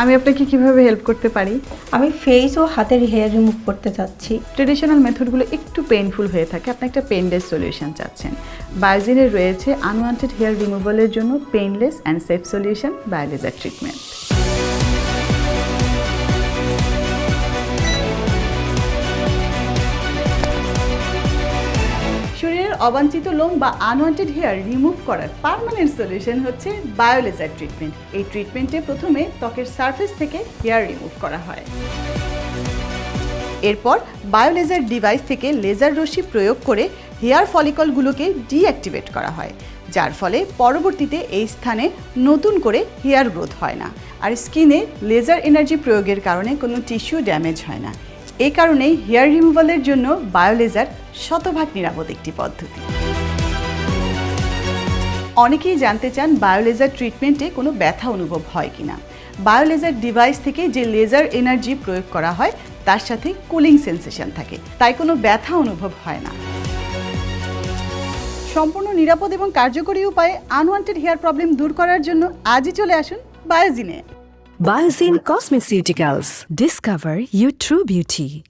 আমি আপনাকে কীভাবে হেল্প করতে পারি? আমি ফেস ও হাতের হেয়ার রিমুভ করতে চাচ্ছি। ট্রেডিশনাল মেথডগুলো একটু পেইনফুল হয়ে থাকে। আপনি একটা পেনলেস সলিউশন চাচ্ছেন। বায়োজিনের রয়েছে আনওয়ান্টেড হেয়ার রিমুভালের জন্য painless and safe solution biolaser treatment অবাঞ্ছিত লোম বা আনওয়ান্টেড হেয়ার রিমুভ করার পার্মানেন্ট সলিউশন হচ্ছে বায়োলেজার ট্রিটমেন্ট এই ট্রিটমেন্টে প্রথমে ত্বকের সারফেস থেকে হেয়ার রিমুভ করা হয়। এরপর বায়োলেজার ডিভাইস থেকে লেজার রশ্মি প্রয়োগ করে হেয়ার ফলিকলগুলোকে ডিঅ্যাক্টিভেট করা হয়, যার ফলে পরবর্তীতে এই স্থানে নতুন করে হেয়ার গ্রোথ হয় না। আর স্কিনে লেজার এনার্জি প্রয়োগের কারণে কোনো টিস্যু ড্যামেজ হয় না। এই কারণেই হেয়ার রিমুভালের জন্য বায়োলেজার শতভাগ নিরাপদ একটি পদ্ধতি। অনেকেই জানতে চান বায়োলেজার ট্রিটমেন্টে কোনো ব্যথা অনুভব হয় কিনা। বায়োলেজার ডিভাইস থেকে যে লেজার এনার্জি প্রয়োগ করা হয়, তার সাথে কুলিং সেন্সেশন থাকে, তাই কোনো ব্যথা অনুভব হয় না। সম্পূর্ণ নিরাপদ এবং কার্যকরী উপায়ে আনওয়ান্টেড হেয়ার প্রবলেম দূর করার জন্য আজই চলে আসুন বায়োজিনে। Biosine Cosmeceuticals. Discover your true beauty.